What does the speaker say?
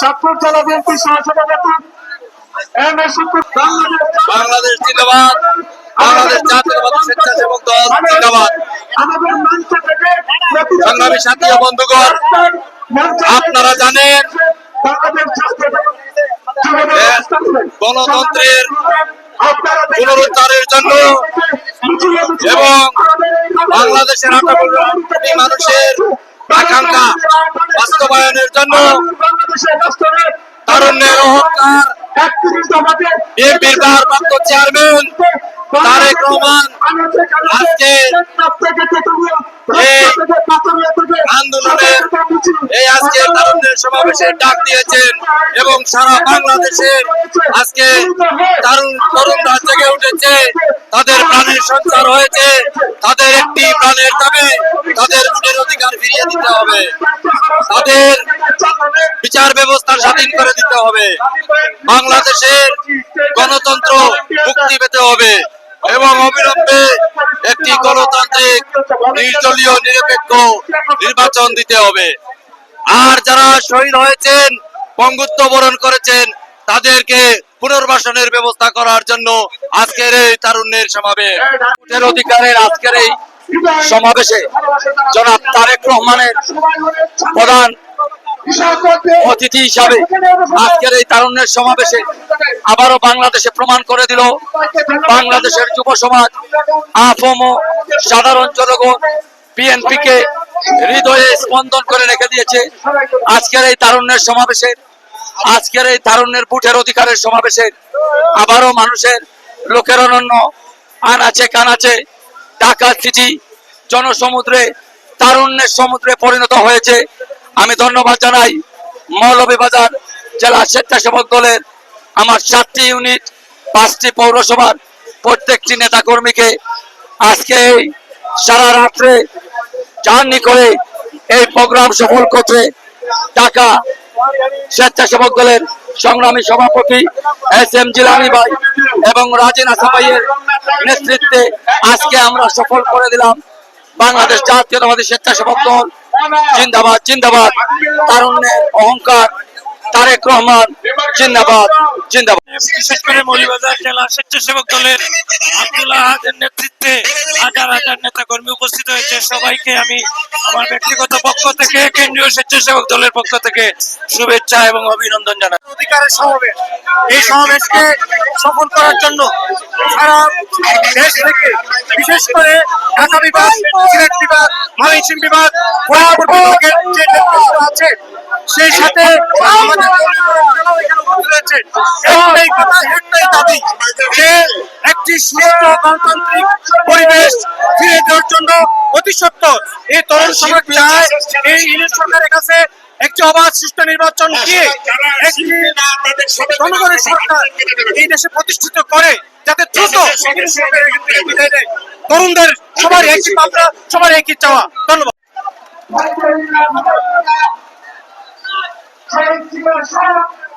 ছাত্র জেলা বিএনপি সহসভাপতি এম এ বাংলাদেশ জিন্দাবাদ। বাংলাদেশ জাতীয়তাবাদী স্বেচ্ছাসেবক দল জিন্দাবাদ। আমাদের মঞ্চ থেকে সংগ্রামী সাথী বন্ধুগণ আপনারা জানেন গণতন্ত্রের পুনরুদ্ধারের জন্য এবং বাংলাদেশের আঠারো মানুষের আকাঙ্ক্ষা বাস্তবায়নের জন্য তারুণ্যের অহংকার বিএনপির ভারপ্রাপ্ত চেয়ারম্যান তারেক রহমান আজকে এই আন্দোলনের এই আজকে তারুণ্যের ডাক দিয়েছেন এবং সারা বাংলাদেশের আজকে তারুণ তরুণরা জেগে উঠেছে। তাদের প্রাণের সঞ্চার হয়েছে। তাদের একটি প্রাণের দামে তাদের অধিকার ফিরিয়ে দিতে হবে। তাদের বিচার ব্যবস্থা স্বাধীন করে দিতে হবে। বাংলাদেশের গণতন্ত্র মুক্তি পেতে হবে এবং অবিলম্বে একটি গণতান্ত্রিক, নির্দলীয়, নিরপেক্ষ নির্বাচন দিতে হবে। আর যারা শহীদ হয়েছেন পঙ্গুত্ব বরণ করেছেন, তাদেরকে পুনর্বাসনের ব্যবস্থা করার জন্য আজকের এই তারুণ্যের সমাবেশ। অধিকারের আজকের এই সমাবেশে জনাব তারেক রহমানের প্রধান অতিথি হিসাবে আজকের এই তারুণ্যের সমাবেশে আবারও বাংলাদেশে প্রমাণ করে দিল, বাংলাদেশের যুব সমাজ, আফম সাধারণ জনগণ বিএনপি কে হৃদয়ে স্পন্দন করে রেখে দিয়েছে। আজকের এই তারুণ্যের সমাবেশের, আজকের এই তারুণ্যের বুটের অধিকারের সমাবেশের আবারও মানুষের লোকের অনন্য আনাচে কানাচে ঢাকা সিটি জনসমুদ্রে, তারুণ্যের সমুদ্রে পরিণত হয়েছে। আমি ধন্যবাদ জানাই মৌলভীবাজার জেলা স্বেচ্ছাসেবক দলের আমার সাতটি ইউনিট, পাঁচটি পৌরসভার প্রত্যেকটি নেতা কর্মীকে আজকে এই সারা রাত্রে জার্নি করে এই প্রোগ্রাম সফল করতে ঢাকা স্বেচ্ছাসেবক দলের সংগ্রামী সভাপতি এস এম জিলানি ভাই এবং রাজিন আসামাইয়ের নেতৃত্বে আজকে আমরা সফল করে দিলাম বাংলাদেশ জাতীয়তাবাদী স্বেচ্ছাসেবক দল, জিন্দাবাদ জিন্দাবাদ, তারুণ্যের অহংকার তারেক রহমান জিন্দাবাদ জিন্দাবাদ। বিশেষ করে মৌলিবাজার জেলা স্বেচ্ছাসেবক দলের আব্দুল্লাহ আহাদের নেতৃত্বে হাজার হাজার নেতা কর্মী উপস্থিত হয়েছে। সবাইকে আমি আমার ব্যক্তিগত পক্ষ থেকে কেন্দ্রীয় স্বেচ্ছাসেবক দলের পক্ষ থেকে শুভেচ্ছা এবং অভিনন্দন জানাই অধিকারের সমাবেশ। এই সমাবেশকে সফল করার জন্য সারা দেশ থেকে বিশেষ করে ঢাকা বিভাগ সিলেট বিভাগ ময়মনসিংহ বিভাগ যে নেতৃত্ব আছে সেই সাথে একটি সুস্থ গণতান্ত্রিক পরিবেশ ফিরে দেওয়ার জন্য অতি সত্তর এই তরুণ সমাজ চায় এই ইউনিট সরকারের কাছে একটি অবাধ সুষ্ঠু নির্বাচন দিয়ে একটি জনগণের সরকার এই দেশে প্রতিষ্ঠিত করে যাতে দ্রুত তরুণদের সবার একই পাবনা সবার একই চাওয়া। ধন্যবাদ। Thank you.